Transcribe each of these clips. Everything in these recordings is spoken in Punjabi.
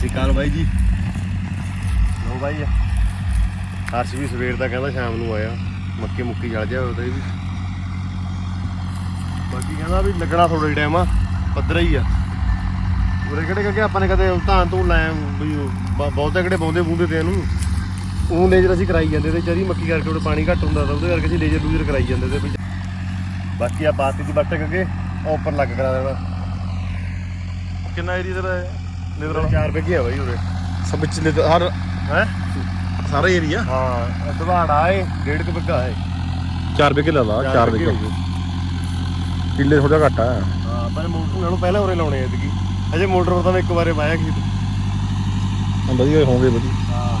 ਸ਼੍ਰੀ ਅਕਾਲ ਬਾਈ ਜੀ। ਲੋ ਬਾਈ ਹਰਸ਼ ਵੀ ਸਵੇਰ ਦਾ ਕਹਿੰਦਾ ਸ਼ਾਮ ਨੂੰ ਆਇਆ। ਮੱਕੀ ਮੁੱਕੀ ਜਲ ਜਾ ਉਹਦੇ ਵੀ। ਬਾਕੀ ਕਹਿੰਦਾ ਵੀ ਲੱਗਣਾ ਥੋੜਾ ਹੀ ਟਾਈਮ ਆ। ਪੱਧਰਾ ਹੀ ਆ। ਉਰੇ ਕਿਹੜੇ ਕਰਕੇ ਆਪਾਂ ਨੇ ਕਦੇ ਧਾਨ ਤੋਂ ਲੈ ਵੀ ਬਹੁਤੇ ਕਿਹੜੇ ਬਾਉਂਦੇ ਬੂੰਦੇ ਤੇ ਇਹਨੂੰ। ਉਹ ਲੇਜ਼ਰ ਅਸੀਂ ਕਰਾਈ ਜਾਂਦੇ ਤੇ ਚਰੀ ਮੱਕੀ ਕਰਕੇ ਉਹਦੇ ਪਾਣੀ ਘੱਟ ਹੁੰਦਾ ਤਾਂ ਉਹਦੇ ਕਰਕੇ ਅਸੀਂ ਲੇਜ਼ਰ ਲੂਜ਼ਰ ਕਰਾਈ ਜਾਂਦੇ ਤੇ ਬਾਕੀ ਆ ਪਾਤੀ ਦੀ ਬੱਟ ਅੱਗੇ, ਉਹ ਉੱਪਰ ਲੱਗ ਕਰਾ ਦੇਣਾ। ਕਿੰਨਾ ਏਰੀਆ ਦਾ ਹੈ ਲੇਬਰ 4 ਰੁਪਏ ਕੀ ਆ ਬਾਈ ਉਰੇ। ਸਭ ਵਿੱਚ ਹਰ ਹੈ? ਸਾਰਾ ਏਰੀਆ ਹਾਂ ਦਵਾੜਾ ਏ ਡੇਢ ਕੁ ਬਿੱਗਾ ਏ। 4 ਰੁਪਏ ਕਿੱਲਾ ਲਾ 4 ਰੁਪਏ ਕਿੱਲੇ ਥੋੜਾ ਘੱਟ ਆ। ਹਾਂ ਪਰ ਮੋਟਰ ਨਾਲੋਂ ਪਹਿਲਾਂ ਉਰੇ ਲਾਉਣੇ ਐਤਕੀ। ਅਜੇ ਮੋਟਰ ਪਰ ਤਾਂ ਮੈਂ ਇੱਕ ਵਾਰੇ ਪਾਇਆ ਖੀਤ ਹਾਂ, ਵਧੀਆ ਹੋਣਗੇ ਵਧੀਆ। ਹਾਂ।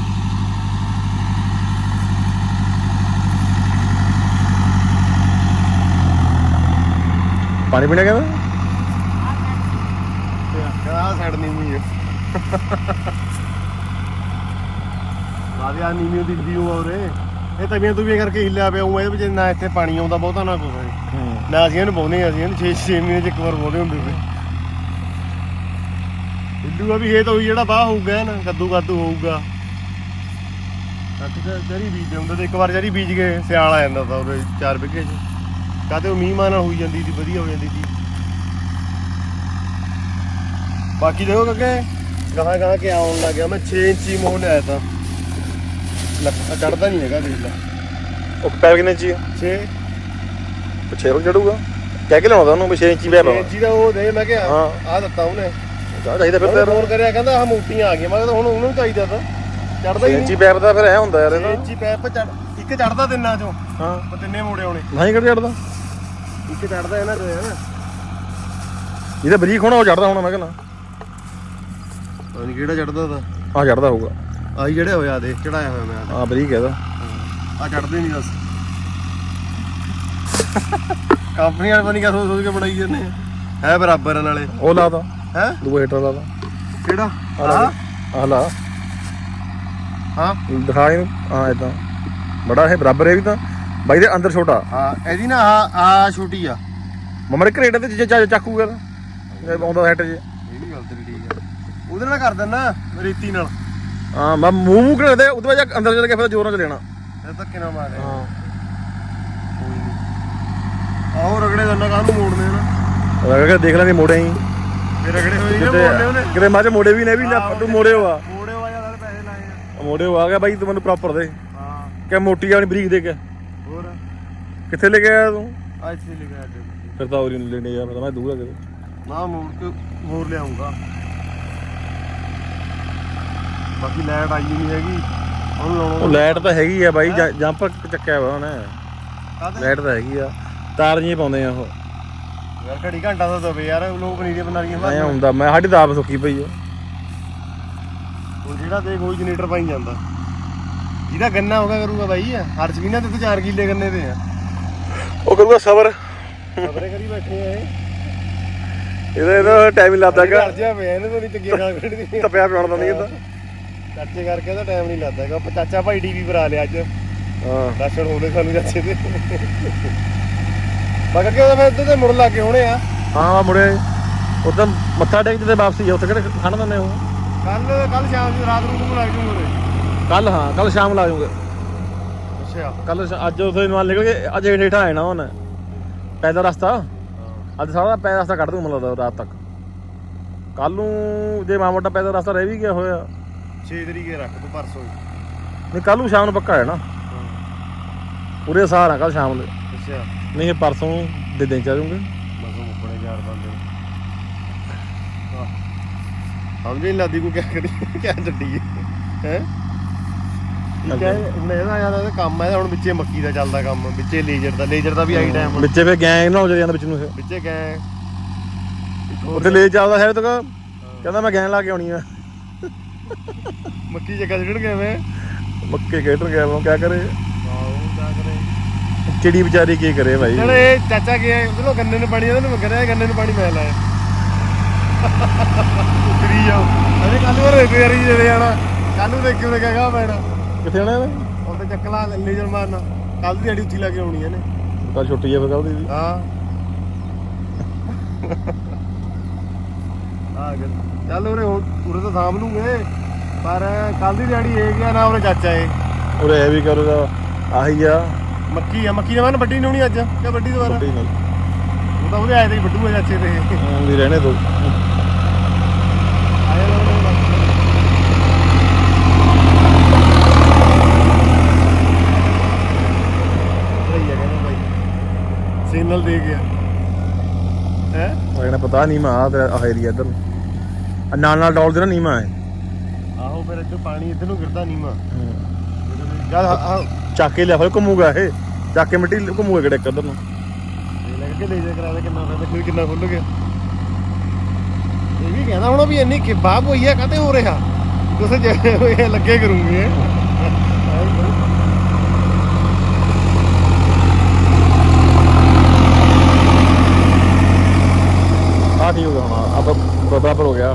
ਪਾਣੀ ਪੀਣਾ ਕਹਿੰਦਾ ਨਹੀਂ ਹੋਈ ਹੈ ਆਦੇ ਆ ਨੀਵੀਂ ਦੀ ਵੀਊ ਔਰੇ ਇਹ ਤਵੀਆਂ ਤੁਵੀਆਂ ਕਰਕੇ ਹਿੱਲਿਆ ਪਿਆ ਉਹ ਇਹਦੇ ਵਿੱਚ ਨਾ ਇੱਥੇ ਪਾਣੀ ਆਉਂਦਾ ਬਹੁਤਾ ਨਾ ਕੁਛ ਨਾ ਅਸੀਂ ਇਹਨੂੰ ਹਾਂ, ਅਸੀਂ ਇਹਨੂੰ 6 6 ਮਹੀਨੇ ਚ ਇੱਕ ਵਾਰ ਪਾਉਂਦੇ ਹੁੰਦੇ ਸੀ। ਹਿੱਲੂਗਾ ਵੀ ਇਹ ਤਾਂ ਉਹੀ ਜਿਹੜਾ ਬਾਹ ਹੋਊਗਾ ਨਾ ਕੱਦੂ ਕੱਦੂ ਹੋਊਗਾ। ਜਰੀ ਬੀਜਦੇ ਹੁੰਦੇ ਤੇ ਇੱਕ ਵਾਰ ਜਰੀ ਬੀਜ ਕੇ ਸਿਆਲ ਆ ਜਾਂਦਾ ਤਾਂ ਉਹਦੇ 4 ਵਿਗੇ ਚ। ਕਾਤੇ ਉਹ ਮੀਂਹ ਮਾਂ ਨਾਲ ਹੋਈ ਜਾਂਦੀ ਸੀ ਵਧੀਆ ਹੋ ਜਾਂਦੀ ਸੀ। ਬਾਕੀ ਦੇਖੋ ਕੱਕੇ ਗਾਹਾਂ ਗਾਹਾਂ ਕੇ ਆਉਣ ਲੱਗ ਗਿਆ। ਮੈਂ 6 ਇੰਚੀ ਮੋਹ ਲਿਆਇਆ ਤਾਂ। ਲੱਕ ਚੜਦਾ ਨਹੀਂ ਹੈਗਾ ਦੇਖ ਲੈ। ਉਹ ਪੈਰ ਕਿੰਨੇ ਚ 6 ਪਿੱਛੇ ਰੋ ਚੜੂਗਾ? ਕਹਿ ਕੇ ਲਾਉਂਦਾ ਉਹਨੂੰ ਵੀ 6 ਇੰਚੀ ਪੈਰ ਲਾਉਣਾ ਇੰਚੀ ਦਾ ਉਹ ਦੇ ਮੈਂ ਕਿਹਾ ਹਾਂ। ਆ ਦਿੱਤਾ ਉਹਨੇ। ਜਾ ਚਾਹੀਦਾ ਫਿਰ ਫਿਰ ਪੈਰ। ਫੋਨ ਕਰਿਆ ਕਹਿੰਦਾ ਆਹ ਮੋਟੀਆਂ ਆ ਗਈਆਂ। ਮੈਂ ਕਿਹਾ ਹੁਣ ਉਹਨੂੰ ਵੀ ਚਾਹੀਦਾ ਤਾਂ। ਚੜਦਾ ਹੀ 6 ਨਹੀਂ। ਇੰਚੀ ਪੈਰ ਦਾ ਫਿਰ ਐ ਹੁੰਦਾ ਯਾਰ 6 ਇਹਦਾ। ਇੰਚੀ ਪੈਪ ਚੜ ਇੱਕ ਚੜਦਾ ਤਿੰਨਾਂ ਚੋਂ। ਹਾਂ। ਉਹ ਤਿੰਨੇ ਮੋੜੇ ਆਉਣੇ ਨਹੀਂ ਕਿਹੜਾ ਚੜਦਾ? ਇੱਕ ਚੜਦਾ ਇਹਨਾਂ ਚੋਂ ਹੈ ਨਾ। ਜਿਹਦਾ ਬਰੀਕ ਹੋਣਾ ਉਹ ਚੜਦਾ ਹੋਣਾ ਮੈਂ ਕਹਿੰਦਾ। ਪਤਾ ਨਹੀਂ ਕਿਹੜਾ ਚੜਦਾ ਦਾ ਆ ਚੜਦਾ ਹੋਊਗਾ। ਆਹੀ ਜਿਹੜੇ ਹੋਇਆ ਦੇਖ ਚੜਾਇਆ ਹੋਇਆ ਮੈਂ ਆ ਬਰੀਕ ਇਹਦਾ। ਆ ਚੜਦੇ ਨਹੀਂ ਬਸ। ਕੰਪਨੀ ਵਾਲੇ ਬਣੀ ਕਾ ਸੋਚ ਸੋਚ ਕੇ ਬਣਾਈ ਜਾਂਦੇ ਆ। ਹੈ ਬਰਾਬਰ ਨਾਲੇ। ਉਹ ਲਾਦਾ ਹੈ? ਦੂਆ ਹੀਟਰ ਲਾਦਾ ਕਿਹੜਾ? ਆ ਲਾ ਆਹ? ਆ ਲਾ। ਹਾਂ। ਦਿਖਾ ਇਹਨੂੰ। ਹਾਂ ਇਦਾਂ ਬੜਾ ਇਹ ਬਰਾਬਰ ਹੈ ਵੀ ਤਾਂ। ਬਾਈ ਦੇ ਅੰਦਰ ਛੋਟਾ। ਹਾਂ ਇਹਦੀ ਨਾ ਆ ਆ ਛੋਟੀ ਆ। ਮਮਰ ਕਰੇਟਾ ਤੇ ਚ- ਚ- ਚਾਕੂ ਕਰ ਇਹ ਆਉਂਦਾ ਹੈਟ ਜੇ ਇਹ ਵੀ ਗੱਲ ਤੇਰੀ ਠੀਕ ਆ। ਉਹਦੇ ਨਾਲ ਕਰ ਦਿੰਨਾ ਰੇਤੀ ਨਾਲ। ਹਾਂ ਮੈਂ ਮੂੰਹ ਮੂੰਹ ਕਰਦੇ ਉਹਦੇ ਬਾਅਦ ਅੰਦਰ ਚਲ ਕੇ ਫਿਰ ਜ਼ੋਰ ਨਾਲ ਚਲੇਣਾ। ਇਹ ਧੱਕੇ ਨਾਲ ਮਾਰੇ ਹਾਂ। ਕੋਈ ਨਹੀਂ ਰਗੜੇ ਦਾ ਨਾ ਕਾਹਨੂੰ ਮੋੜਨੇ ਨਾ। ਕਹਿੰਦਾ ਦੇਖ ਲਾਂਗੇ ਮੋੜੇ ਹੀ। ਤੇ ਰਗੜੇ ਹੋਏ ਨੇ ਮੋੜਨੇ ਉਹਨੇ। ਕਿਤੇ ਮਾਝੇ ਮੋੜੇ ਵੀ ਨੇ ਵੀ ਨਾ ਤੂੰ ਮੋੜੇ ਹੋਆ ਮੋੜੇ ਹੋਆ ਜਾਂ ਪੈਸੇ ਲਾਏ ਆ। ਮੋੜੇ ਹੋ ਆ ਗਿਆ ਬਾਈ ਤੂੰ ਮੈਨੂੰ ਪ੍ਰੋਪਰ ਦੇ। ਹਾਂ। ਕਿ ਮੋਟੀ ਵਾਲੀ ਬਰੀਕ ਦੇ ਕੇ ਹੋਰ? ਕਿੱਥੇ ਲੈ ਕੇ ਆਇਆ ਤੂੰ? ਆ ਇੱਥੇ ਲਿਖਿਆ ਅੱਜ ਫਿਰ ਤਾਂ ਔਰੀ ਨੂੰ ਲੈਣੇ ਯਾਰ ਮੈਂ ਤਾਂ ਦੂਰ ਆ ਕਿਤੇ। ਨਾ ਮੋੜ ਕੇ ਹੋਰ ਲਿਆਉਂਗਾ। ਬਾਕੀ ਲਾਈਟ ਆਈ ਨਹੀਂ ਹੈਗੀ। ਹੁਣ ਉਹ ਲਾਉਣਾ ਲਾਈਟ ਤਾਂ ਹੈਗੀ ਆ ਬਾਈ ਜੰਪ ਚੱਕਿਆ ਵਾ ਉਹਨੇ। ਲਾਈਟ ਤਾਂ ਹੈਗੀ ਆ। ਤਾਰ ਜੀ ਪਾਉਂਦੇ ਆ ਉਹ। ਯਾਰ ਘੜੀ ਘੰਟਾ ਤਾਂ ਦਵੇ ਯਾਰ ਲੋਕ ਪਨੀਰੀਆਂ ਬਣਾ ਰਹੀਆਂ ਐ ਹੁੰਦਾ ਮੈਂ ਸਾਡੀ ਆਪ ਸੁੱਕੀ ਪਈ ਆ। ਹੁਣ ਜਿਹੜਾ ਦੇਖ ਕੋਈ ਜਨਰੇਟਰ ਪਾਈ ਜਾਂਦਾ। ਜਿਹਦਾ ਗੰਨਾ ਹੋਗਾ ਕਰੂਗਾ ਬਾਈ ਹਰ ਜ਼ਮੀਨਾਂ ਤੇ ਤਾਂ 4 ਕਿੱਲੇ ਗੰਨੇ ਦੇ ਆ। ਉਹ ਕਰੂਗਾ ਸਬਰ। ਖਬਰੇ ਕਰੀ ਬੈਠੇ ਆ ਇਹ। ਇਹਦਾ ਇਹਦਾ ਟਾਈਮ ਹੀ ਲੱਗਦਾ ਹੈਗਾ ਘਰ ਜਿਹਾ ਪਿਆ ਇਹਨੇ ਨਹੀਂ ਚੰਗੀਆਂ ਗਾਲ ਕੱਢਦੀ ਤਪਿਆ ਪਿਆਉਣ ਦਾ ਨਹੀਂ ਇਹਦਾ ਚਾਚੇ ਕਰਕੇ ਤਾਂ ਟਾਈਮ ਨਹੀਂ ਲੱਗਦਾ ਹੈਗਾ। ਆਪਾਂ ਚਾਚਾ ਭਾਈ ਪਰ ਆ ਲਿਆ ਅੱਜ। ਹਾਂ। ਦਰਸ਼ਨ ਹੋਣੇ ਸਾਨੂੰ ਚਾਚੇ ਦੇ। ਬਾਕੀ ਕਿ ਉਹਦਾ ਫਿਰ ਇੱਧਰ ਤੇ ਮੁੜ ਲੱਗ ਗਏ ਹੋਣੇ ਆ। ਹਾਂ ਮੁੜੇ। ਉਦੋਂ ਮੱਥਾ ਟੇਕ ਤੇ ਵਾਪਸੀ ਆ। ਉੱਥੇ ਕਿਹੜੇ ਖਣ ਦਿੰਦੇ ਉਹ ਕੱਲ ਕੱਲ ਸ਼ਾਮ ਨੂੰ ਰਾਤ ਨੂੰ ਲੱਗ ਜੂਗੇ ਕੱਲ ਹਾਂ ਕੱਲ ਸ਼ਾਮ ਲਾ ਅੱਛਾ। ਕੱਲ ਅੱਜ ਉੱਥੇ ਨਾਲ ਨਿਕਲ ਕੇ ਅੱਜ ਹੇਠਾਂ ਆਣਾ ਉਹਨੇ ਪੈਦਲ ਰਸਤਾ। ਅੱਜ ਸਾਰਾ ਪੈਦਲ ਰਸਤਾ ਕੱਢ ਦੂੰ ਮਤਲਬ ਰਾਤ ਤੱਕ। ਕੱਲ ਨੂੰ ਜੇ ਮਾਂ ਮੋਟਾ ਪੈਦਲ ਰਸਤਾ ਰਹਿ ਵੀ ਗਿਆ ਹੋਇਆ। 6 ਤਰੀਕੇ ਰੱਖ ਤੂੰ ਪਰਸੋਂ ਨਹੀਂ ਕੱਲ ਨੂੰ ਸ਼ਾਮ ਨੂੰ ਪੱਕਾ ਹੈ ਨਾ। ਪੂਰੇ ਸਾਰ ਕੱਲ ਸ਼ਾਮ ਨੂੰ। ਅੱਛਾ। ਨਹੀਂ ਇਹ ਪਰਸੋਂ ਦੇ ਦਿਨ ਚਾ ਜਾਊਂਗੇ। ਮਸੋਂ ਮੁੱਕਣੇ ਚਾਰ ਬੰਦੇ ਸਮਝ ਨਹੀਂ ਲੱਗਦੀ ਕੋਈ ਕਿਆ ਕਰੀ ਕਿਆ ਛੱਡੀ ਹੈ। ਹੈ? ਹੁਣ ਇਹਦਾ ਯਾਰ ਇਹਦਾ ਕੰਮ ਹੈ ਹੁਣ ਵਿੱਚੇ ਮੱਕੀ ਦਾ ਚੱਲਦਾ ਕੰਮ ਵਿੱਚੇ ਲੇਜ਼ਰ ਦਾ ਲੇਜ਼ਰ ਦਾ ਵੀ ਆਈ ਟਾਈਮ ਵਿੱਚੇ ਫੇ ਗੈਂਗ ਨਾ ਹੋ ਜਾਂਦਾ ਵਿੱਚ ਨੂੰ। ਵਿੱਚੇ ਗਏ ਉੱਥੇ ਲੈ ਚੱਲਦਾ ਹੈ ਤੱਕ ਕਹਿੰਦਾ ਮੈਂ ਗੈਂਗ ਲਾ ਕੇ ਆਉਣੀ ਆ। ਮੱਕੀ ਜੱਗਾ ਛੱਡ ਗਏ ਮੈਂ। ਮੱਕੇ ਖੇਡਣ ਗਿਆ ਉਹ ਕਿਆ ਕਰੇ? ਚਿੜੀ ਵਿਚਾਰੀ ਕੀ ਕਰੇ ਭਾਈ? ਚਲ ਇਹ ਚਾਚਾ ਗਿਆ ਉਹਦੇ ਨੂੰ ਗੰਨੇ ਨੂੰ ਪਾਣੀ ਉਹਦੇ ਨੂੰ ਕਰਿਆ ਗੰਨੇ ਨੂੰ ਪਾਣੀ ਮੈਂ ਲਾਇਆ। ਕਰੀ ਜਾਓ। ਅਰੇ ਕੱਲ ਨੂੰ ਰਿਪੇਅਰ ਹੀ ਦੇ ਜਾਣਾ ਕੱਲ ਨੂੰ ਦੇਖਿਓ ਤੇ ਕਹੇਗਾ ਮੈਣਾ ਕਿੱਥੇ ਜਾਣਾ ਇਹਨੇ? ਉਹਦੇ ਚੱਕਲਾ ਲੇਜ਼ਰ ਮਾਰਨਾ। ਕੱਲ ਦੀ ਅੜੀ ਉੱਥੇ ਲਾ ਕੇ ਆਉਣੀ ਇਹਨੇ। ਕੱਲ ਛੁੱਟੀ ਆ ਫਿਰ ਕੱਲ ਦੀ ਵੀ। ਹਾਂ। ਆ ਚੱਲ ਉਰੇ ਹੁਣ ਉਰੇ ਤਾਂ ਸਾਂਭ ਲੂਗੇ ਪਰ ਕੱਲ ਦੀ ਦਿਹਾੜੀ ਇਹ ਗਿਆ ਨਾ ਉਰੇ ਚਾਚਾ ਏ ਉਰੇ ਇਹ ਵੀ ਕਰੂਗਾ ਆਹੀ ਆ। ਮੱਕੀ ਆ ਮੱਕੀ ਨੇ ਮਨ ਵੱਡੀ ਨਹੀਂ ਹੋਣੀ ਅੱਜ ਕਿ ਵੱਡੀ ਦੁਬਾਰਾ? ਵੱਡੀ ਨਹੀਂ। ਉਹ ਤਾਂ ਉਹਦੇ ਆਏ ਤੇ ਹੀ ਵੱਡੂਗਾ ਚਾਚੇ ਤੇ ਵੀ ਰਹਿਣੇ ਦੋ। ਉਹਨੇ ਸਿਗਨਲ ਦੇ ਗਿਆ। ਹੈ? ਉਹ ਕਹਿੰਦਾ ਪਤਾ ਨਹੀਂ ਮਾ ਤੇ ਆਹ ਏਰੀਆ ਇੱਧਰ। ਆਹ ਨਾਲ ਨਾਲ ਡੋਲ ਦੇ ਨਾ ਨੀਮਾ ਹੈ ਆਹੋ ਫਿਰ ਇੱਧਰ ਪਾਣੀ ਇੱਧਰ ਨੂੰ ਗਿਰਦਾ ਮਾ ਜਦ ਆ ਚੱਕ ਕੇ ਲਿਆ ਫਿਰ ਘੁੰਮੂਗਾ ਇਹ। ਚੱਕ ਕੇ ਮਿੱਟੀ ਘੁੰਮੂਗਾ ਕਿਹੜੇ ਇੱਧਰ ਨੂੰ। ਲੱਗ ਕੇ ਲੈ ਜਾ ਕਰਾ ਦੇ ਕਿੰਨਾ ਪੈਂਦਾ ਕੋਈ ਕਿੰਨਾ ਖੁੱਲ ਗਿਆ। ਇਹ ਵੀ ਕਹਿੰਦਾ ਹੁਣ ਵੀ ਇੰਨੀ ਕਿ ਬਾਪ ਹੋਈ ਆ ਕਾਤੇ ਹੋ ਰਿਹਾ। ਤੁਸੀਂ ਜੇ ਹੋਏ ਲੱਗੇ ਕਰੂੰਗੇ। ਆਹ ਠੀਕ ਹੋ ਗਿਆ ਹੁਣ ਆਪ ਬਰਾਬਰ ਹੋ ਗਿਆ।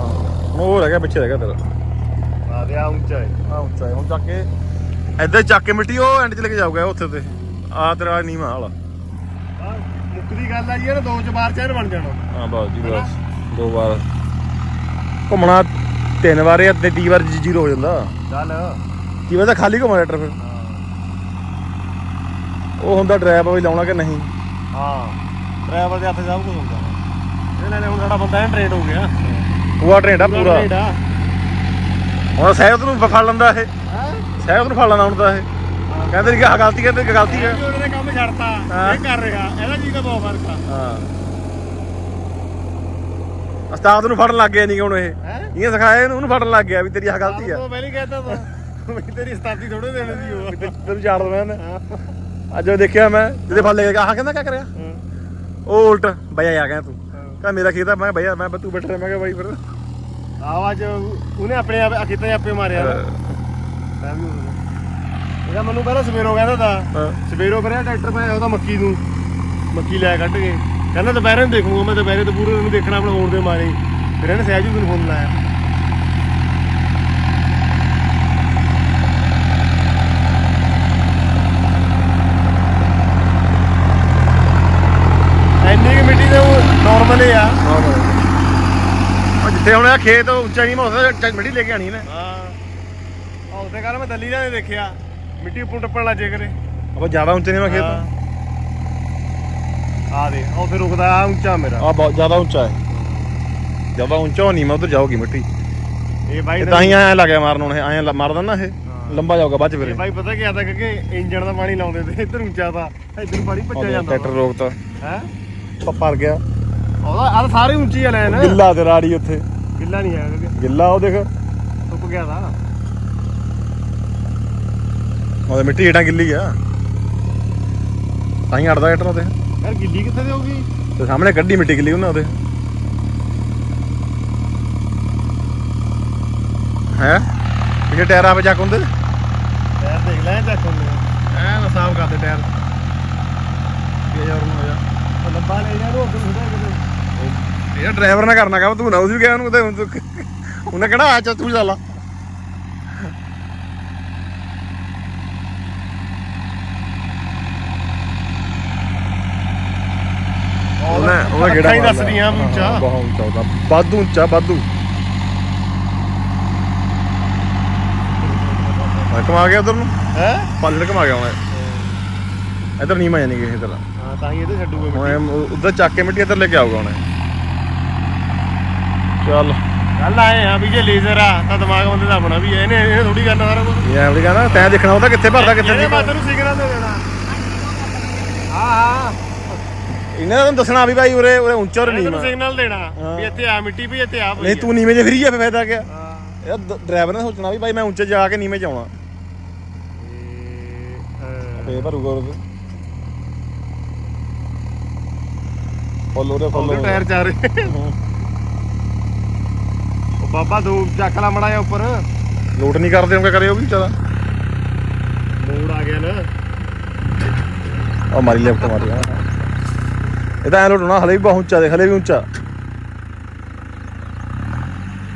ਹੁਣ ਉਹ ਰਹਿ ਗਿਆ ਪਿੱਛੇ ਰਹਿ ਗਿਆ ਤੇਰਾ। ਆ ਰਿਹਾ ਉੱਚਾ ਹੈ। ਆ ਉੱਚਾ ਹੈ। ਹੁਣ ਚੱਕ ਕੇ ਇੱਧਰ ਚੱਕ ਕੇ ਮਿੱਟੀ ਉਹ ਐਂਡ 'ਚ ਲੈ ਕੇ ਜਾਊਗਾ ਉੱਥੇ ਤੇ। ਆ ਤੇਰਾ ਨੀਮਾ ਵਾਲਾ ਆ। ਮੁੱਕਦੀ ਗੱਲ ਆ ਜੀ ਇਹ ਦੋ ਚ ਬਾਰ ਚੈਨ ਬਣ ਜਾਣਾ। ਹਾਂ ਬਸ ਜੀ ਬਸ। ਦੋ ਵਾਰ। ਘੁੰਮਣਾ ਤਿੰਨ ਵਾਰ ਜਾਂ ਤੇ ਤੀ ਵਾਰ ਜ਼ੀਰੋ ਹੋ ਜਾਂਦਾ। ਚੱਲ। ਕੀ ਵਾਰ ਤਾਂ ਖਾਲੀ ਘੁੰਮਾ ਟਰੈਕਟਰ ਫਿਰ। ਉਹ ਹੁੰਦਾ ਡਰਾਈਵ ਵੀ ਲਾਉਣਾ ਕਿ ਨਹੀਂ? ਹਾਂ। ਡਰਾਈਵਰ ਦੇ ਹੱਥ ਸਭ ਕੁਝ ਹੁੰਦਾ ਇਹਨਾਂ ਨੇ ਹੁਣ ਸਾਡਾ ਬੰਦਾ ਐਨ ਟ੍ਰੇਡ ਹੋ ਗਿਆ। ਪੂਰਾ ਟ੍ਰੇਡ ਆ ਪੂਰਾ। ਟ੍ਰੇਡ ਆ ਹੁਣ ਸਹਿਤ ਨੂੰ ਫੜ ਲੈਂਦਾ ਇਹ। ਹਾਂ? ਸਹਿਤ ਨੂੰ ਫੜ ਲੈਂਦਾ ਹੁਣ ਤਾਂ ਇਹ। ਕਹਿੰਦੇ ਨਹੀਂ ਕਿ ਗਲਤੀ ਕਹਿੰਦੇ ਕਿ ਗਲਤੀ ਹੈ। ਉਹਨੇ ਨੇ ਕੰਮ ਛੱਡਤਾ। ਹਾਂ। ਇਹ ਕਰ ਰਿਹਾ। ਇਹਦਾ ਜੀ ਦਾ ਬਹੁਤ ਫ਼ਰਕ ਆ? ਹਾਂ। ਉਸਤਾਦ ਨੂੰ ਫੜਨ ਲੱਗ ਗਿਆ ਨਹੀਂ ਹੁਣ ਇਹ। ਇਹ ਸਿਖਾਇਆ ਇਹਨੂੰ ਉਹਨੂੰ ਫੜਨ ਲੱਗ ਗਿਆ ਵੀ ਤੇਰੀ ਆਹ ਗਲਤੀ ਆ। ਉਹ ਪਹਿਲਾਂ ਹੀ ਕਹਿਤਾ ਤਾ। ਵੀ ਤੇਰੀ ਉਸਤਾਦੀ ਥੋੜੇ ਦੇਣੇ ਦੀ ਉਹ। ਤੈਨੂੰ ਛਾੜ ਦਵਾਂ ਅੱਜ ਉਹ ਦੇਖਿਆ ਮੈਂ ਜਿਹਦੇ ਫੜ ਲੈ ਕੇ ਆਹ ਕਹਿੰਦਾ ਕੀ ਕਰਿਆ? ਉਹ ਉਲਟ ਬਈਆ ਆ ਗਿਆ ਤੂੰ। ਕਹਿੰਦਾ ਮੇਰਾ ਖੇਤ ਆ ਮੈਂ ਕਿਹਾ ਮੈਂ ਤੂੰ ਬੈਠਾ ਰਿਹਾ ਮੈਂ ਕਿਹਾ ਬਾਈ ਫਿਰ। ਆਵਾਜ਼ ਉਹਨੇ ਆਪਣੇ ਆਪ ਕਿਤੇ ਆਪੇ ਮਾਰਿਆ। ਨਾ ਮੈਂ ਵੀ ਇਹਦਾ ਮੈਨੂੰ ਪਹਿਲਾਂ ਸਵੇਰੋਂ ਕਹਿੰਦਾ ਤਾ ਹਾਂ। ਸਵੇਰੋਂ ਕਰਿਆ ਟਰੈਕਟਰ ਮੈਂ ਉਹਦਾ ਮੱਕੀ ਨੂੰ ਮੱਕੀ ਲੈ ਕੱਢ ਕੇ। ਕਹਿੰਦਾ ਦੁਪਹਿਰੇ ਨੂੰ ਦੇਖੂਗਾ ਮੈਂ ਦੁਪਹਿਰੇ ਤੋਂ ਪੂਰੇ ਨੂੰ ਦੇਖਣਾ ਆਪਣਾ ਹੋਣ ਦੇ ਮਾਰੇ। ਫਿਰ ਇਹਨੇ ਸਹਿਜੂ ਨੂੰ ਫੋਨ ਲਾਇਆ। ਇੰਨੀ ਕਿ ਮਿੱਟੀ ਤੇ ਨਾਰਮਲ ਹੀ ਆ। ਉਹ ਜਿੱਥੇ ਹੁਣ ਇਹ ਖੇਤ ਉੱਚਾ ਨਹੀਂ ਮੈਂ ਉਸ ਮਿੱਟੀ ਲੈ ਕੇ ਆਣੀ ਨੇ ਹਾਂ। ਉਹਦੇ ਕੱਲ ਮੈਂ ਦਿੱਲੀ ਦਾ ਦੇਖਿਆ। ਮਿੱਟੀ ਉੱਪਰ ਟੱਪਣ ਲੱਜੇ ਕਰੇ ਆਪਾਂ ਜ਼ਿਆਦਾ ਉੱਚੇ ਨਹੀਂ ਮੈਂ ਖੇਤ। ਆ ਦੇ ਉਹ ਫਿਰ ਰੁਕਦਾ ਆ ਉੱਚਾ ਮੇਰਾ। ਆ ਬਹੁਤ ਜ਼ਿਆਦਾ ਉੱਚਾ ਹੈ। ਜ਼ਿਆਦਾ ਉੱਚਾ ਨਹੀਂ ਮੈਂ ਉਧਰ ਜਾਊਗੀ ਮਿੱਟੀ। ਇਹ ਬਾਈ ਤਾਂ ਹੀ ਐ ਲੱਗਿਆ ਮਾਰਨ ਹੁਣ ਐ ਮਾਰ ਦਿੰਦਾ ਇਹ। ਲੰਬਾ ਜਾਊਗਾ ਬਾਅਦ ਚ ਫਿਰ ਬਾਈ ਪਤਾ ਕੀ ਆਦਾ ਕਿ ਇੰਜਣ ਦਾ ਪਾਣੀ ਲਾਉਂਦੇ ਤੇ ਇੱਧਰ ਉੱਚਾ ਤਾਂ ਇੱਧਰ ਪਾਣੀ ਭੱਜਿਆ ਜਾਂਦਾ। ਟਰੈਕਟਰ ਰੋਕਤਾ। ਹੈ? ਪਰ ਗਿਆ। ਉਹਦਾ ਆ ਸਾਰੇ ਉੱਚੀ ਆ ਲੈਣ ਗਿੱਲਾ ਤੇ ਰਾੜੀ ਉੱਥੇ। ਗਿੱਲਾ ਨਹੀਂ ਹੈਗਾ ਕਿ ਗਿੱਲਾ ਉਹ ਦੇਖ। ਸੁੱਕ ਗਿਆ ਤਾਂ। ਉਹਦੇ ਮਿੱਟੀ ਹੇਠਾਂ ਗਿੱਲੀ ਆ। ਤਾਂ ਹੀ ਅੜਦਾ ਟਰੈਕਟਰ ਉਹਦੇ। ਯਾਰ ਗਿੱਲੀ ਕਿੱਥੇ ਦੀ ਹੋਊਗੀ? ਤੇ ਸਾਹਮਣੇ ਕੱਢੀ ਮਿੱਟੀ ਗਿੱਲੀ ਉਹਨਾਂ ਉਹਦੇ। ਹੈ? ਪਿੱਛੇ ਟਾਇਰ ਆਪੇ ਚੱਕ ਹੁੰਦੇ। ਟਾਇਰ ਦੇਖ ਲੈ ਚੱਕ ਹੁੰਦੇ ਐ ਨਾ ਸਾਫ਼ ਕਰਦੇ ਟਾਇਰ। ਕੀ ਯਾਰ ਨੂੰ ਹੋ ਜਾ। ਲੰਬਾ ਲੈ ਜਾ ਨੂੰ ਉੱਧਰ ਹੁੰਦਾ ਇਹ ਡਰਾਈਵਰ ਨਾ ਕਰਨਾ ਕੰਮ ਤੂੰ ਨਾ ਉਸ ਵੀ ਗਿਆ ਉਹਨੂੰ ਤੇ ਹੁਣ ਤੂੰ ਉਹਨੇ ਕਿਹੜਾ ਆ ਚਾ ਤੂੰ ਚੱਲ ਉਹਨੇ ਉਹਨੇ ਕਿਹੜਾ ਹੀ ਦੱਸਦੀਆਂ ਵੀ ਉੱਚਾ। ਬਹੁਤ ਉੱਚਾ ਉਹਦਾ ਆ ਕਮਾ ਗਿਆ ਉਧਰ ਨੂੰ? ਹੈ? ਪੱਲੜ ਕਮਾ ਗਿਆ ਹੁਣ ਇਧਰ ਨਹੀਂ ਮੈਂ ਨਹੀਂ ਕਿਸੇ ਤਰ੍ਹਾਂ ਹਾਂ ਤਾਂ ਹੀ ਇਹਦੇ ਛੱਡੂਗਾ ਇਹ ਉਧਰ ਚੱਕ ਕੇ ਮਿੱਟੀ ਇੱਧਰ ਲੈ ਕੇ ਆਊਗਾ ਹੁਣ। ਚੱਲ। ਗੱਲ ਆਏ ਆ ਵੀ ਜੇ ਲੇਜ਼ਰ ਆ ਤਾਂ ਦਿਮਾਗ ਬੰਦੇ ਦਾ ਆਪਣਾ ਵੀ ਇਹਨੇ ਇਹਨੇ ਥੋੜੀ ਕਰਨਾ ਸਾਰਾ ਕੁਝ ਇਹ ਐਵੇਂ ਕਹਿੰਦਾ ਤੈਂ ਦੇਖਣਾ ਉਹਦਾ ਕਿੱਥੇ ਭਰਦਾ ਕਿੱਥੇ ਇਹਨੇ ਨਹੀਂ ਬਾਤ ਨੂੰ ਸਿਗਨਲ ਦੇ ਦੇਣਾ। ਹਾਂ ਹਾਂ। ਇਹਨੇ ਤਾਂ ਦੱਸਣਾ ਵੀ ਭਾਈ ਉਰੇ ਉਰੇ ਉੱਚਾ ਉਰੇ ਨਹੀਂ ਤੈਨੂੰ ਸਿਗਨਲ ਦੇਣਾ। ਵੀ ਇੱਥੇ ਆ ਮਿੱਟੀ ਵੀ ਇੱਥੇ ਆ ਪਈ ਨਹੀਂ ਤੂੰ ਨੀਵੇਂ ਜੇ ਫਰੀ ਆ ਫੇ ਫਾਇਦਾ ਕਿਆ? ਹਾਂ। ਇਹ ਡਰਾਈਵਰ ਨੇ ਸੋਚਣਾ ਵੀ ਭਾਈ ਮੈਂ ਉੱਚੇ ਜਾ ਕੇ ਨੀਵੇਂ ਚ ਆਉਣਾ ਫੇ ਭਰੂਗਾ ਉਹ। ਫੋਲੋ ਰੇ ਫੁੱਲ। ਫੋਲੋ ਟਾਇਰ ਚਾਰੇ ਬਾਬਾ ਦੋ ਚੱਕ ਲਾ ਮੜਾ ਜਾ ਉੱਪਰ। ਲੋਟ ਨਹੀਂ ਕਰਦੇ ਹੋਗੇ ਕਰੇ ਉਹ ਵੀ ਵਿਚਾਰਾ ਮੋੜ ਆ ਗਿਆ ਨਾ। ਉਹ ਮਾਰੀ ਲੈਫਟ ਮਾਰੀ ਹਾਂ ਇਹ ਤਾਂ ਐ ਲੋਟ ਹੋਣਾ ਹਲੇ ਵੀ ਬਹੁਤ ਉੱਚਾ ਦੇ ਹਲੇ ਵੀ ਉੱਚਾ।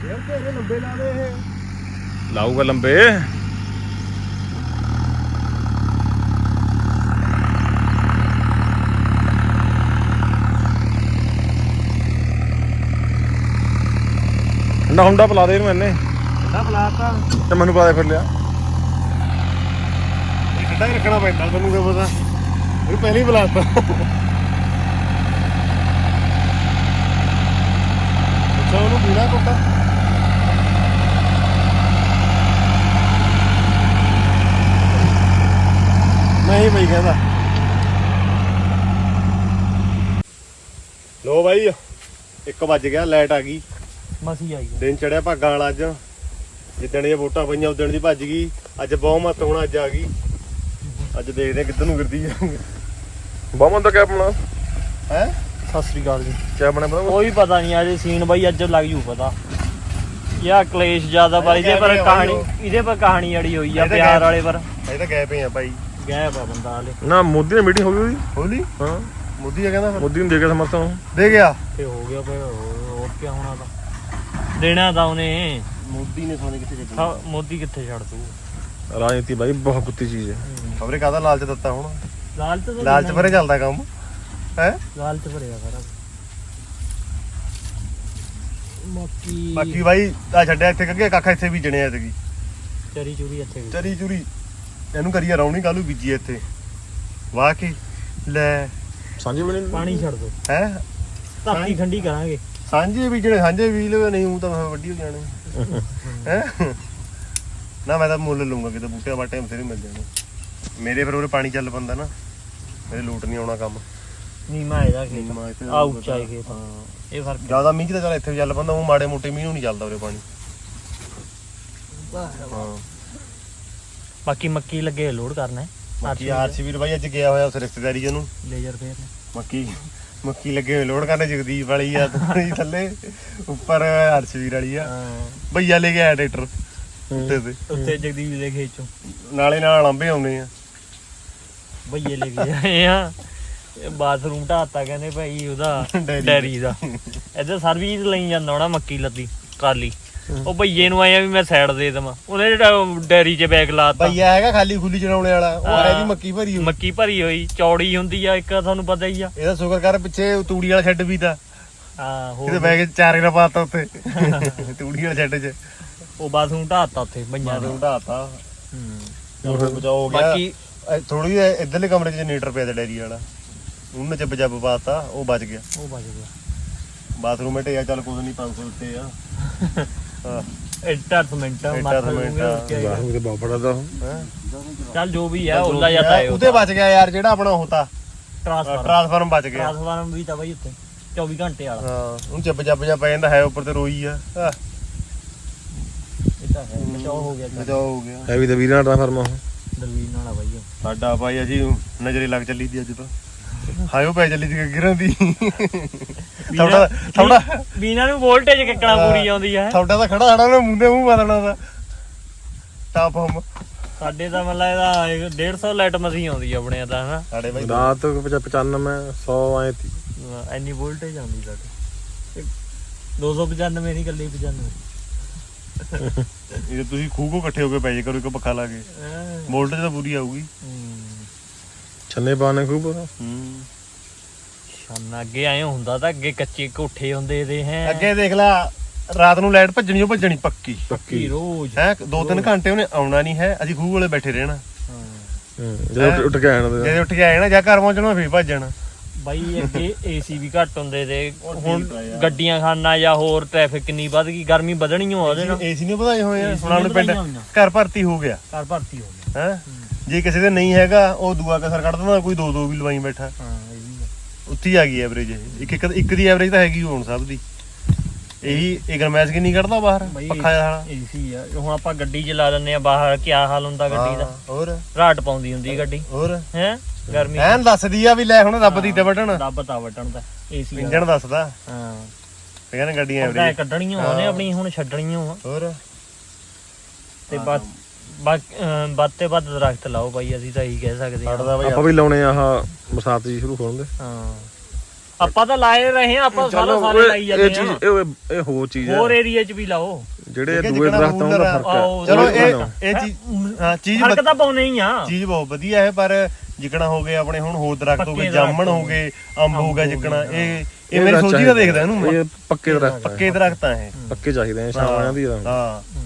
ਯਾਰ ਤੇ ਇਹ ਲੰਬੇ ਲਾ ਦੇ ਇਹ। ਲਾਊਗਾ ਲੰਬੇ। ਹੁੰਡਾ ਪਲਾ ਦੇ ਇਹਨੂੰ ਇਹਨੇ। ਠੰਡਾ ਪਲਾਤਾ। ਤੇ ਮੈਨੂੰ ਪਾ ਦੇ ਫਿਰ ਲਿਆ। ਇਹ ਠੰਡਾ ਹੀ ਰੱਖਣਾ ਪੈਂਦਾ ਤੈਨੂੰ ਕੀ ਪਤਾ। ਇਹ ਪਹਿਲੀ ਬੁਲਾਤਾ। ਅੱਛਾ ਉਹਨੂੰ ਪੀਣਾ ਕੋਕਾ ਨਹੀਂ ਬਈ ਕਹਿੰਦਾ। ਲੋ ਬਾਈ 1 ਵੱਜ ਗਿਆ ਲਾਈਟ ਆ ਗਈ। ਮਸੀ ਆਈ ਦਿਨ ਚੜਿਆ ਭਾਗਾਂ ਵਾਲਾ ਅੱਜ। ਜਿੱਦਣ ਇਹ ਵੋਟਾਂ ਪਈਆਂ ਉਦਣ ਦੀ ਭੱਜ ਗਈ। ਅੱਜ ਬਹੁਮਤ ਹੁਣ ਅੱਜ ਆ ਗਈ। ਅੱਜ ਦੇਖਦੇ ਆ ਕਿੱਧਰ ਨੂੰ ਗਿਰਦੀ ਆ ਬਾਮਨ ਦਾ ਕਿਆ ਬਣਾ। ਹੈ? ਸਤਿ ਸ੍ਰੀ ਅਕਾਲ ਜੀ। ਕਿਆ ਬਣਾ ਪਤਾ ਕੋਈ ਪਤਾ ਨਹੀਂ ਅਜੇ ਸੀਨ ਬਾਈ ਅੱਜ ਲੱਗ ਜੂ ਪਤਾ। ਯਾ ਕਲੇਸ਼ ਜ਼ਿਆਦਾ ਪਰ ਇਹਦੇ ਪਰ ਕਹਾਣੀ ਬਾਈ ਇਹਦੇ ਪਰ ਕਹਾਣੀ ਅੜੀ ਹੋਈ ਆ ਇਹ ਪਿਆਰ ਵਾਲੇ ਪਰ। ਅਸੀਂ ਤਾਂ ਗਏ ਪਏ ਆ ਭਾਈ ਗਾਇਬ ਆ ਬੰਦਾ ਹਲੇ। ਨਾ ਮੋਦੀ ਨੇ ਮੀਟਿੰਗ ਹੋ ਗਈ ਉਹਦੀ। ਹੋਲੀ? ਹਾਂ। ਮੋਦੀ ਆ ਕਹਿੰਦਾ ਫਿਰ। ਮੋਦੀ ਨੂੰ ਦੇ ਕੇ ਸਮਰਥਨ ਉਹ। ਦੇ ਗਿਆ? ਤੇ ਹੋ ਗਿਆ ਪਰ ਹੋਰ ਹੋਰ ਕੀ ਹੋਣਾ ਤਾਂ। ਦੇਣਾ ਤਾਂ ਉਹਨੇ। ਮੋਦੀ ਨੇ ਸੋਨੇ ਕਿੱਥੇ ਸਭ- ਮੋਦੀ ਕਿੱਥੇ ਛੱਡ ਦੂ ਰਾਜਨੀਤੀ ਬਾਈ ਬਹੁਤ ਕੁੱਤੀ ਚੀਜ਼ ਹੈ। ਖਬਰੇ ਕਾਹਦਾ ਲਾਲਚ ਦਿੱਤਾ ਹੁਣ? ਲਾਲਚ ਤਾਂ ਲਾਲਚ ਭਰੇ ਚੱਲਦਾ ਕੰਮ। ਹੈ। ਲਾਲਚ ਭਰਿਆ ਸਾਰਾ। ਬਾਕੀ ਬਾਕੀ ਭਾਈ ਆ ਛੱਡਿਆ ਇੱਥੇ ਕੱਗੇ ਕੱਖ ਇੱਥੇ ਬੀਜਣੇ ਆ ਤੇ ਚਰੀ ਚੂਰੀ ਇੱਥੇ ਵੀ। ਚਰੀ ਚੁਰੀ। ਇਹਨੂੰ ਕਰੀਏ ਰੌਣੀ ਕਾਲੂ ਬੀਜੀ ਇੱਥੇ। ਵਾਹ ਕੇ ਲੈ। ਸਾਂਝੀ ਬਣੀ। ਪਾਣੀ ਛੱਡ ਦੋ। ਹੈ? ਧਰਤੀ ਠੰਡੀ ਕਰਾਂਗੇ। ਸਾਂਝੇ ਬੀਜਣੇ ਸਾਂਝੇ ਬੀਜ ਲਵੇ ਨਹੀਂ ਉਹ ਤਾਂ ਫਿਰ ਵੱਡੀ ਹੋ ਜਾਣੇ। ਹੈ? ਨਾ ਮੈਂ ਤਾਂ ਮੁੱਲ ਲਊਂਗਾ ਕਿਤੇ ਬੂਟੇ ਬਾਟੇ ਬਥੇਰੇ ਮਿਲ ਜਾਣੇ। ਮੇਰੇ ਫਿਰ ਉਰੇ ਪਾਣੀ ਚੱਲ ਪੰਦਾ ਨਾ ਮੇਰੇ ਲੂਟ ਨਹੀਂ ਆਉਣਾ ਕੰਮ। ਨੀਮਾ ਇਹਦਾ ਖੇਤ। ਨੀਵਾਂ ਇੱਥੇ ਆ ਉੱਚਾ ਹੀ ਖੇਤ ਇਹ ਫ਼ਰਕ ਜ਼ਿਆਦਾ ਮੀਂਹ ਚ ਤਾਂ ਚੱਲ ਇੱਥੇ ਵੀ ਚੱਲ ਪੰਦਾ ਉਹ ਮਾੜੇ ਮੋਟੇ ਮੀਂਹ ਨੂੰ ਨਹੀਂ ਚੱਲਦਾ ਉਰੇ ਪਾਣੀ। ਹਾਂ। ਬਾਕੀ ਮੱਕੀ ਲੱਗੇ ਲੋਡ ਕਰਨਾ। ਹੈ ਬਾਕੀ ਆਰਸੀਵੀਰ ਬਾਈ ਅੱਜ ਗਿਆ ਹੋਇਆ ਉਸ ਰਿਸ਼ਤੇਦਾਰੀ ਜਨੂੰ ਲੇਜ਼ਰ ਫੇਰ। ਮੱਕੀ ਮੱਕੀ ਲੱਗੇ ਹੋਏ ਲੋਡ ਕਰਨੇ ਜਗਦੀਪ ਵਾਲੀ ਆ ਥੋੜੀ ਥੱਲੇ। ਉੱਪਰ ਹਰਸ਼ਵੀਰ ਵਾਲੀ ਆ। ਭਈਆ ਲੈ ਕੇ ਆਇਆ ਟਰੈਕਟਰ। ਉੱਤੇ ਤੇ। ਉੱਤੇ ਜਗਦੀਪ ਦੇ ਖੇਤ ਚੋਂ। ਨਾਲੇ ਨਾਲ ਲਾਂਬੇ ਆਉਨੇ ਆ। ਭਈਏ ਲੈ ਕੇ ਆਏ ਆ। ਇਹ ਬਾਥਰੂਮ ਢਾਤਾ ਕਹਿੰਦੇ ਭਾਈ ਉਹਦਾ ਡੈਰੀ ਦਾ। ਇੱਧਰ ਸਰਵਿਸ ਲਈ ਜਾਂਦਾ ਹੋਣਾ ਮੱਕੀ ਲੱਦੀ ਟਰਾਲੀ ਉਹ ਭਈਏ ਨੂੰ ਆਇਆ ਵੀ ਮੈਂ ਸਾਈਡ ਦੇ ਦੇਵਾਂ। ਉਹਨੇ ਜਿਹੜਾ ਡੈਰੀ 'ਚ ਬੈਗ ਲਾਤਾ ਭਈਆ ਹੈਗਾ ਖਾਲੀ ਖੁੱਲੀ ਚੜਾਉਣੇ ਵਾਲਾ। ਉਹ ਆਇਆ ਵੀ ਮੱਕੀ ਭਰੀ ਹੋਈ। ਮੱਕੀ ਭਰੀ ਹੋਈ ਚੌੜੀ ਹੁੰਦੀ ਆ ਇੱਕ ਤੁਹਾਨੂੰ ਪਤਾ ਹੀ ਆ। ਇਹਦਾ ਸ਼ੁਕਰ ਕਰ ਪਿੱਛੇ ਉਹ ਤੂੜੀ ਵਾਲਾ ਛੱਡ ਵੀ ਤਾਂ। ਹਾਂ ਹੋਰ ਬੈਗ ਚ ਚਾਰੇ ਨਾ ਪਾਤਾ ਉੱਤੇ ਤੂੜੀ ਵਾਲੇ ਛੱਡ ਚ। ਉਹ ਬਾਥਰੂਮ ਢਾਤਾ ਉੱਥੇ ਭਈਆਂ ਨੇ ਹੂੰ। ਉਹ ਬਚਾਓ ਹੋ ਗਿਆ। ਬਾਕੀ ਥੋੜੀ ਇਧਰਲੇ ਕਮਰੇ ਚ ਜਨਰੇਟਰ ਪਿਆ ਤੇ ਡੈਰੀ ਵਾਲਾ। ਉਹਨੇ ਚ ਬਜਬ ਪਾਤਾ ਉਹ ਬਚ ਗਿਆ। ਉਹ ਬਚ ਗਿਆ। ਬਾਥਰੂਮ ਵਿੱਚ ਆ ਚੱਲ ਕੋਈ ਨਹੀਂ 500 ਉੱਤੇ ਆ। ਹਾਂ। ਇੰਟਰ ਸਮੈਂਟ ਇੰਟਰ ਮਾਥਾ ਸਮੈਂਟ, ਲੂਗੇ ਹੋਰ ਕੀ ਹੈਗਾ। ਬਾਹਰ ਤੇ ਬਹੁਤ ਬੜਾ ਦਾ ਉਹ। ਹੈਂ? ਚੱਲ ਜੋ ਵੀ ਹੈ ਉਹਦਾ ਜਾਂਦਾ ਹੈ ਉਹਦੇ ਬਚ ਗਿਆ ਯਾਰ ਜਿਹੜਾ ਆਪਣਾ ਹੋਤਾ ਟ੍ਰਾਂਸਫਰ ਟ੍ਰਾਂਸਫਾਰਮ ਬਚ ਗਿਆ। ਟ੍ਰਾਂਸਫਾਰਮ ਵੀ ਤਾਂ ਬਈ ਉੱਤੇ 24 ਘੰਟੇ ਵਾਲਾ। ਹਾਂ ਉਹਨੂੰ ਚੱਬ ਚੱਬ ਜਾ ਪੈ ਜਾਂਦਾ ਹੈ ਉੱਪਰ ਤੇ ਰੋਈ ਆ। ਆਹ, ਇਹ ਤਾਂ ਹੈ ਬਚਾਓ ਹੋ ਗਿਆ ਚੱਲ। ਬਚਾਓ ਹੋ ਗਿਆ। ਹੈ ਵੀ ਤੇ ਵੀਰਾਂ ਟ੍ਰਾਂਸਫਾਰਮ ਉਹ। ਦਲਵੀਰ ਨਾਲ ਆ ਬਾਈ ਉਹ। ਸਾਡਾ ਭਾਈ ਅਸੀਂ ਨਜ਼ਰੇ ਲੱਗ ਚੱਲੀ ਦੀ ਅੱਜ ਤਾਂ। ਹਾਇਓ ਪੈ ਚੱਲੀ ਦੀ ਗਿਰਾਂ ਦੀ। ਥੋੜਾ ਥੋੜਾ ਵੀਨਾ ਨੂੰ ਵੋਲਟੇਜ ਕਿੱਕਣਾ ਪੂਰੀ ਆਉਂਦੀ ਹੈ ਥੋੜਾ ਤਾਂ ਖੜਾ ਖੜਾ ਨਾ ਮੂੰਹ ਦੇ ਮੂੰਹ ਬਦਲਣਾ ਦਾ ਟਾਪ ਹਮ। ਸਾਡੇ ਤਾਂ ਮਤਲਬ ਇਹਦਾ ਇੱਕ 150 ਲਾਈਟ ਮਸੀਂ ਆਉਂਦੀ ਆ ਆਪਣੇ ਤਾਂ ਹਨਾ? ਸਾਡੇ ਭਾਈ ਰਾਤ 95 100 ਆਏ ਤੀ ਇੰਨੀ ਵੋਲਟੇਜ ਆਉਂਦੀ ਸਾਡੇ। 295 ਨਹੀਂ ਕੱਲੀ 95 ਇਹ ਤੁਸੀਂ ਖੂਹ ਕੋ ਇਕੱਠੇ ਹੋ ਕੇ ਪੈ ਜੇ ਕਰੋ ਇੱਕ ਪੱਖਾ ਲਾ ਕੇ। ਵੋਲਟੇਜ ਤਾਂ ਪੂਰੀ ਆਊਗੀ। ਛੰਨੇ ਪਾਣੇ ਖੂਬ ਹੂੰ। ਸ਼ਾਨ ਅੱਗੇ ਆਏ ਹੁੰਦਾ ਤਾਂ ਅੱਗੇ ਕੱਚੇ ਕੋਠੇ ਹੁੰਦੇ ਦੇ ਹੈ। ਅੱਗੇ ਦੇਖ ਲੈ ਰਾਤ ਨੂੰ ਲਾਈਟ ਭੱਜਣੀ ਉਹ ਭੱਜਣੀ ਪੱਕੀ। ਪੱਕੀ। ਰੋਜ਼। ਹੈ ਦੋ ਤਿੰਨ ਘੰਟੇ ਉਹਨੇ ਆਉਣਾ ਨਹੀਂ ਹੈ ਅਸੀਂ ਖੂਹ ਕੋਲੇ ਬੈਠੇ ਰਹਿਣਾ। ਜਦੋਂ ਉੱਠ- ਕੇ ਆਣ ਜਦੋਂ ਉੱਠ ਕੇ ਆਏ ਨਾ ਜਾਂ ਘਰ ਪਹੁੰਚਣਾ ਫੇਰ ਭੱਜਣਾ ਬਾਈ ਅੱਗੇ ਏਸੀ ਵੀ ਘੱਟ ਹੁੰਦੇ ਤੇ ਹੁਣ। ਗੱਡੀਆਂ ਖਾਨਾ ਜਾਂ ਹੋਰ ਟ੍ਰੈਫਿਕ ਕਿੰਨੀ ਵੱਧ ਗਈ ਗਰਮੀ ਵਧਣੀ ਹੋ ਉਹਦੇ ਨਾਲ। ਏਸੀ ਨਹੀਂ ਵਧਾਏ ਹੋਏ ਆ ਹੁਣ ਆਪਣੇ ਪਿੰਡ। ਘਰ ਭਰਤੀ ਹੋ ਗਿਆ। ਘਰ ਭਰਤੀ ਹੋ ਗਿਆ। ਹੈ? ਜੇ ਕਿਸੇ ਦੇ ਨਹੀਂ ਹੈਗਾ ਉਹ ਦੂਆ ਕਸਰ ਕੱਢ ਦਿੰਦਾ ਕੋਈ ਦੋ ਦੋ ਵੀ ਲਵਾਈ ਬੈਠਾ। ਹਾਂ। ਹੀ ਆ ਗਈ ਐਵਰੇਜ ਇੱਕ ਇੱਕ ਇੱਕ ਦੀ ਐਵਰੇਜ ਤਾਂ ਹੈਗੀ ਹੁਣ ਸਭ ਦੀ। ਇਹੀ ਇਹ ਗਰਮੈਸ਼ ਕਿੰਨੀ ਕੱਢਦਾ ਬਾਹਰ? ਬਾਈ ਪੱਖਾ ਜਿਹਾ ਏਸੀ ਆ। ਹੁਣ ਆਪਾਂ ਗੱਡੀ ਚਲਾ ਦਿੰਦੇ ਆ ਬਾਹਰ ਕੀ ਹਾਲ ਹੁੰਦਾ ਗੱਡੀ ਦਾ? ਹੋਰ? ਰਾਟ ਪਾਉਂਦੀ ਹੁੰਦੀ ਗੱਡੀ। ਹੋਰ? ਹੈ? ਗਰਮੀ ਐਨ ਦੱਸਦੀ ਆ ਵੀ ਲੈ ਹੁਣ ਰੱਬ ਦੀ ਤੇ ਬਟਨ ਰੱਬ ਤਾਂ ਵਟਣ ਦਾ ਏਸੀ ਇੰਜਣ ਦੱਸਦਾ। ਹਾਂ। ਤੇ ਕਹਿੰਦੇ ਗੱਡੀਆਂ ਐਵਰੇਜ ਕੱਢਣੀਆਂ ਉਹਨੇ ਆਪਣੀ ਹੁਣ ਛੱਡਣੀਆਂ ਹੋਰ? ਤੇ ਬਾਤ ਬਾਤ ਤੇ ਬਾਤ ਦਰਖਤ ਲਾਓ ਬਾਈ ਅਸੀਂ ਤਾਂ ਇਹੀ ਕਹਿ ਸਕਦੇ ਹਾਂ। ਬਈ ਆਪਾਂ ਵੀ ਲਾਉਣੇ ਆ ਆਹ ਬਰਸਾਤ ਜੀ ਸ਼ੁਰੂ ਹੋਣ ਦੇ। ਹਾਂ। ਆਪਾਂ ਤਾਂ ਲਾਏ ਰਹੇ ਆ ਆਪਾਂ ਸਾਰਾ ਸਾਰੇ ਲਾਈ ਇਹ ਜਾਂਦੇ ਚੀਜ਼ ਆ ਇਹ ਇਹ ਹੋਰ ਚੀਜ਼ ਹੈ ਹੋਰ ਏਰੀਆ 'ਚ ਵੀ ਲਾਓ। ਜਿਹੜੇ ਹੈ, ਦੂਏ ਜਿੱਕਣਾ ਦਰਖਤਾਂ ਦਾ। ਫ਼ਰਕ ਹੈ ਚਲੋ ਇਹ। ਇਹ ਚੀਜ਼ ਹਾਂ ਚੀਜ਼ ਫ਼ਰਕ ਵਧ- ਤਾਂ ਪਾਉਣੇ ਹੀ ਆ। ਚੀਜ਼ ਬਹੁਤ ਵਧੀਆ ਹੈ ਪਰ ਜਿਕਣਾ ਹੋ ਗਏ ਆਪਣੇ ਹੁਣ ਹੋਰ ਦਰਖਤ ਹੋ ਗਏ ਪੱਕੇ ਜਾਮਣ ਦਰਖਤ ਹੋ ਹੋ ਗਏ ਅੰਬ ਹੋ ਗਿਆ ਜਿਕਣਾ ਇਹ ਇਹ ਮੇਰੀ ਸੋਝੀ ਦਾ ਦੇਖਦਾ ਇਹਨੂੰ ਮੈਂ। ਇਹ ਪੱਕੇ ਦਰਖਤ। ਪੱਕੇ ਦਰਖਤ ਆ ਇਹ। ਪੱਕੇ ਚਾਹੀਦੇ ਆ ਸ਼ਾਮਾਂ ਦੀ ਹਾਂ।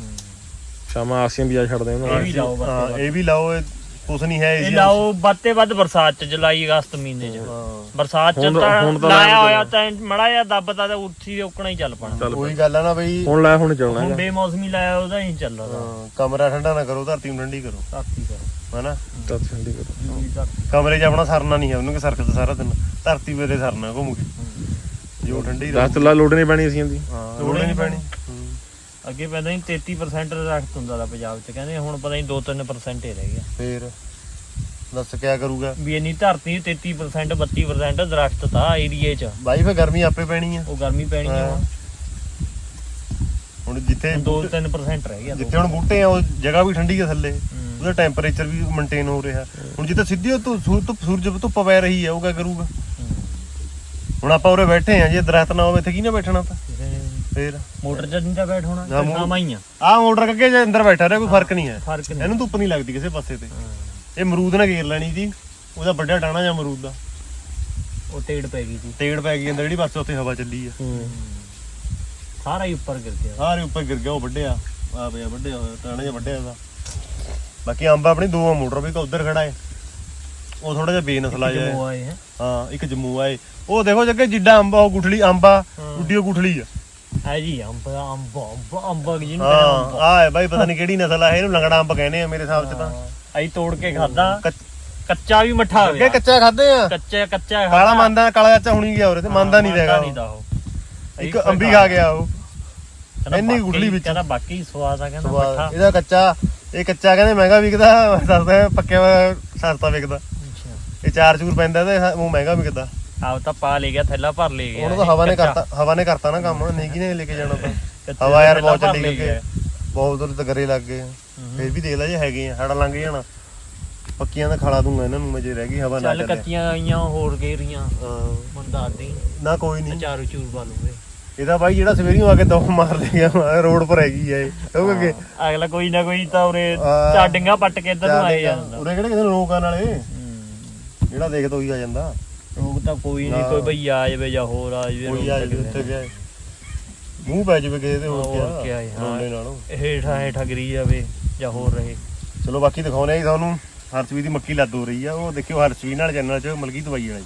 ਸ਼ਾਮਾਂ ਆਸੀਆਂ ਵੀ ਆ ਛੱਡਦੇ ਇਹ ਉਹਨਾਂ ਵੀ ਲਾਓ ਹਾਂ ਇਹ ਵੀ ਲਾਓ ਇਹ ਕੁਛ ਨਹੀਂ ਹੈ ਇਹ ਇਹ ਲਾਓ ਵੱਧ ਤੇ ਵੱਧ ਬਰਸਾਤ ਚ ਜੁਲਾਈ ਅਗਸਤ ਮਹੀਨੇ ਚ। ਹਾਂ। ਬਰਸਾਤ ਚ ਹੁਣ ਤਾਂ- ਤਾਂ ਤਾਂ ਲਾਇਆ ਹੋਇਆ ਤਾਂ ਮੜਾ ਜਾਂ ਦੱਬਤਾ ਤਾਂ ਉੱਥੀ ਉੱਕਣਾ ਹੀ ਚੱਲ ਪਣਾ। ਚੱਲ ਉਹੀ ਗੱਲ ਆ ਨਾ ਬਈ। ਹੁਣ ਲੈ ਹੁਣ ਚੱਲਣਾ ਹੁਣ ਹੈਗਾ। ਬੇਮੌਸਮੀ ਲਾਇਆ ਉਹਦਾ ਹੀ ਚੱਲ ਰਿਹਾ। ਹਾਂ, ਕਮਰਾ ਠੰਡਾ ਨਾ ਕਰੋ ਧਰਤੀ ਨੂੰ ਠੰਡੀ ਕਰੋ। ਧਰਤੀ ਕਰੋ ਹਨਾ? ਚੱਲ ਠੰਡੀ ਕਰੋ। ਧਰਤੀ। ਕਮਰੇ 'ਚ ਆਪਣਾ ਸਰਨਾ ਨਹੀਂ ਹੈ ਉਹਨੂੰ ਕਿ ਸਰਕਤ ਸਾਰਾ ਦਿਨ। ਧਰਤੀ ਵੇਲੇ ਸਰਨਾ ਘੁੰਮ ਕੇ। ਜੋ ਠੰਡੀ ਰਹੂ ਦਸ ਲਾ ਲੋੜ ਨਹੀਂ ਪੈਣੀ ਅਸੀਂ ਦੀ ਹਾਂ ਲੋੜ ਹੀ ਨਹੀਂ ਪੈਣੀ। ਅੱਗੇ ਪਹਿਲਾਂ ਹੀ 33% ਦਰਖਤ ਹੁੰਦਾ ਦਾ ਪੰਜਾਬ ਚ ਕਹਿੰਦੇ ਹੁਣ ਪਤਾ ਨਹੀਂ 2-3% ਹੀ ਰਹਿ ਗਿਆ। ਫੇਰ ਦੱਸ ਕਿਆ ਕਰੂਗਾ? ਵੀ ਇੰਨੀ ਧਰਤੀ 33% 32% ਦਰਖਤ ਤਾਂ ਏਰੀਏ ਚ। ਬਾਈ ਫੇ ਗਰਮੀ ਆਪੇ ਪੈਣੀ ਆ। ਉਹ ਗਰਮੀ ਪੈਣੀ ਆ ਹੁਣ। ਹੁਣ ਜਿੱਥੇ ਹੁਣ 2-3% ਰਹਿ ਗਿਆ ਜਿੱਥੇ ਹੁਣ ਬੂਟੇ ਆ ਉਹ ਜਗ੍ਹਾ ਵੀ ਠੰਡੀ ਆ ਥੱਲੇ। ਹੂੰ। ਉਹਦਾ ਟੈਂਪਰੇਚਰ ਵੀ ਮੇਨਟੇਨ ਹੋ ਰਿਹਾ। ਹੁਣ ਜਿੱਥੇ ਸਿੱਧੀ ਉਹ ਧੁ- ਸੂਰ- ਧੁੱਪ ਸੂਰਜ ਧੁੱਪ ਪੈ ਰਹੀ ਹੈ ਉਹ ਕਿਆ ਕਰੂਗਾ? ਹੂੰ। ਹੁਣ ਆਪਾਂ ਉਰੇ ਬੈਠੇ ਆ ਜੇ ਦਰਖਤ ਨਾ ਹੋਵੇ ਇੱਥੇ ਕੀ ਨਾ ਬੈਠਣਾ ਤਾਂ ਫੇਰ ਮੋਟਰ ਚ ਨਹੀਂ ਤਾਂ ਬੈਠ ਹੋਣਾ ਜਾਂ ਮੋ- ਹੀ ਆ। ਆਹ ਮੋਟਰ ਕੱਕੇ ਜੇ ਅੰਦਰ ਬੈਠਾ ਰਿਹਾ ਕੋਈ ਫ਼ਰਕ ਨਹੀਂ ਹੈ। ਫ਼ਰਕ ਨਹੀਂ। ਇਹਨੂੰ ਧੁੱਪ ਨਹੀਂ ਲੱਗਦੀ ਕਿਸੇ ਪਾਸੇ ਤੇ। ਇਹ ਅਮਰੂਦ ਨਾਲ ਘੇਰ ਲੈਣੀ ਸੀ। ਉਹਦਾ ਵੱਡਾ ਟਾਣਾ ਜਾਂ ਅਮਰੂਦ ਦਾ। ਉਹ ਤੇੜ ਪੈ ਗਈ ਸੀ। ਤੇੜ ਪੈ ਗਈ ਅੰਦਰ ਜਿਹੜੀ ਪਾਸੇ ਉੱਥੇ ਹਵਾ ਚੱਲੀ ਆ। ਸਾਰਾ ਹੀ ਉੱਪਰ ਗਿਰ ਗਿਆ। ਸਾਰੇ ਉੱਪਰ ਗਿਰ ਗਿਆ ਉਹ ਵੱਡਿਆ ਆ ਪਿਆ ਵੱਡਿਆ ਹੋਇਆ ਟਾਣਾ ਜਾਂ ਵੱਡਿਆ ਉਹਦਾ ਬਾਕੀ ਅੰਬ ਆਪਣੀ ਦੋ ਆ ਮੋਟਰ ਵੀ ਇੱਕ ਉਧਰ ਖੜਾ ਹੈ। ਉਹ ਥੋੜਾ ਜਿਹਾ ਬੇਨਸਲਾ ਜਿਹਾ ਜੰਮੂ ਆਏ ਹੈ। ਹਾਂ ਇੱਕ ਜੰਮੂ ਆਏ। ਉਹ ਦੇਖੋ ਜੱਗੇ ਜਿੱਡਾ ਅੰਬ ਆ ਉਹ ਗੁਠਲੀ ਅੰਬ ਉਹ ਗੁਠਲੀ ਆ। ਹੈ ਜੀ ਅੰਬ ਅੰਬ ਅੰਬ ਅੰਬ ਜਿਹਨੂੰ ਹਾਂ ਆ ਹੈ ਬਾਈ ਪਤਾ ਨਹੀਂ ਕਿਹੜੀ ਨਸਲ ਆ ਇਹ ਇਹਨੂੰ ਲੰਗੜਾ ਅੰਬ ਕਹਿੰਦੇ ਆ ਮੇਰੇ ਹਿਸਾਬ ਚ ਤਾਂ। ਆਈ ਤੋੜ ਕੇ ਖਾਦਾ ਕੱਚ- ਕੱਚਾ ਵੀ ਮੱਠਾ ਅੱਗੇ ਹੋਇਆ ਕੱਚਾ ਖਾਦੇ ਆ? ਕੱਚਾ ਕੱਚਾ ਕਾਲਾ ਮੰਨਦਾ ਕਾਲਾ ਚਾਚਾ ਹੁਣੀ ਗਿਆ ਉਰੇ ਤੇ ਮੰਨਦਾ ਨਹੀਂ ਦੇਗਾ ਨਹੀਂ ਦਾ ਉਹ। ਇੱਕ ਅੰਬੀ ਖਾ ਗਿਆ ਉਹ। ਕਹਿੰਦਾ ਇੰਨੀ ਬਾਕੀ- ਗੁਠਲੀ ਵਿੱਚ। ਕਹਿੰਦਾ ਬਾਕੀ ਸਵਾਦ ਆ ਕਹਿੰਦਾ। ਮੱਠਾ। ਇਹਦਾ ਕੱਚਾ ਇਹ ਕੱਚਾ ਕਹਿੰਦੇ ਮਹਿੰਗਾ ਵਿਕਦਾ ਦੱਸਦਾ ਪੱਕਿਆ ਹੋਇਆ ਸਸਤਾ ਵਿਕਦਾ। ਅੱਛਾ। ਇਹ ਚਾਰ ਚੂਰ ਪੈਂਦਾ ਤੇ ਉਹ ਮਹਿੰਗਾ ਵਿਕਦਾ। ਆਪ ਤਾਂ ਪਾ ਲੈ ਗਿਆ ਥੈਲਾ ਭਰ ਲੈ ਗਿਆ ਉਹਨੂੰ ਤਾਂ ਹਵਾ ਨੇ ਕਰਤਾ ਹਵਾ ਨੇ ਕਰਤਾ ਨਾ ਕੰਮ ਨਹੀਂ ਕਿਨੇ ਲੈ ਕੇ ਜਾਣਾ ਤਾਂ ਹਵਾ ਯਾਰ ਬਹੁਤ ਚੱਲੀ ਗਈ। ਬਹੁਤ ਦੂਰ ਤੱਕ ਗਰੇ ਲੱਗ ਗਏ। ਫੇਰ ਵੀ ਦੇਖ ਲੈ ਜੇ ਹੈਗੇ ਆ ਸਾਡਾ ਲੰਘ ਜਾਣਾ। ਪੱਕੀਆਂ ਦਾ ਖਾਲਾ ਦੂੰਗਾ ਇਹਨਾਂ ਨੂੰ ਮੈਂ ਜੇ ਰਹਿ ਗਈ ਹਵਾ ਨਾ ਚੱਲ ਕੱਚੀਆਂ ਆਈਆਂ ਹੋਰ ਗੇਰੀਆਂ ਹਾਂ। ਮੰਦਾ ਦੀ। ਨਾ ਕੋਈ ਨਹੀਂ। ਚਾਰੂ ਚੂਰ ਬਾਲੂਗੇ ਇਹਦਾ ਬਾਈ ਜਿਹੜਾ ਸਵੇਰੀਓ ਆ ਕੇ ਦੋ ਮਾਰ ਲੈ ਗਿਆ ਰੋਡ ਪਰ ਹੈਗੀ ਆ ਇਹ। ਉਹ ਕਿ ਅਗਲਾ ਕੋਈ ਨਾ ਕੋਈ ਤਾਂ ਉਰੇ। ਚਾਡਿੰਗਾ ਪੱਟ ਕੇ ਇੱਧਰ ਨੂੰ ਆਏ ਜਾਂਦਾ। ਉਰੇ ਕਿਹੜੇ ਨੂੰ ਰੋਕਾਂ ਨਾਲੇ। ਜਿਹੜਾ ਦੇਖਦਾ ਉਹੀ ਆ ਜਾਂਦਾ। ਰੋਗ ਤਾਂ ਕੋਈ ਨਹੀਂ ਕੋਈ ਭਈ ਆ ਜਾਵੇ ਜਾਂ ਹੋਰ ਆ ਜਾਵੇ ਕੋਈ ਰੋਗ ਆ ਤਾਂ ਜੇ ਕਿਸੇ ਗਿਆ ਮੂੰਹ ਪੈ ਜਾਵੇ ਕਿਸੇ ਦੇ ਹੋਰ ਹੋਰ ਕੀ ਕਿਆ ਆ ਹੈ। ਰੋਲੇ ਨਾਲੋਂ। ਹੇਠਾਂ ਹੇਠਾਂ ਗਰੀ ਜਾਵੇ ਜਾਂ ਹੋਰ ਰਹੇ। ਚਲੋ ਬਾਕੀ ਦਿਖਾਉਣੇ ਆ ਜੀ ਤੁਹਾਨੂੰ। ਹਰਸ਼ਵੀ ਦੀ ਮੱਕੀ ਲੱਦ ਹੋ ਰਹੀ ਆ। ਉਹ ਦੇਖਿਓ ਹਰਸ਼ਵੀ ਨਾਲ ਚੈਨਲ 'ਚ ਮਲਕੀ ਦਵਾਈ ਵਾਲਾ ਜੀ।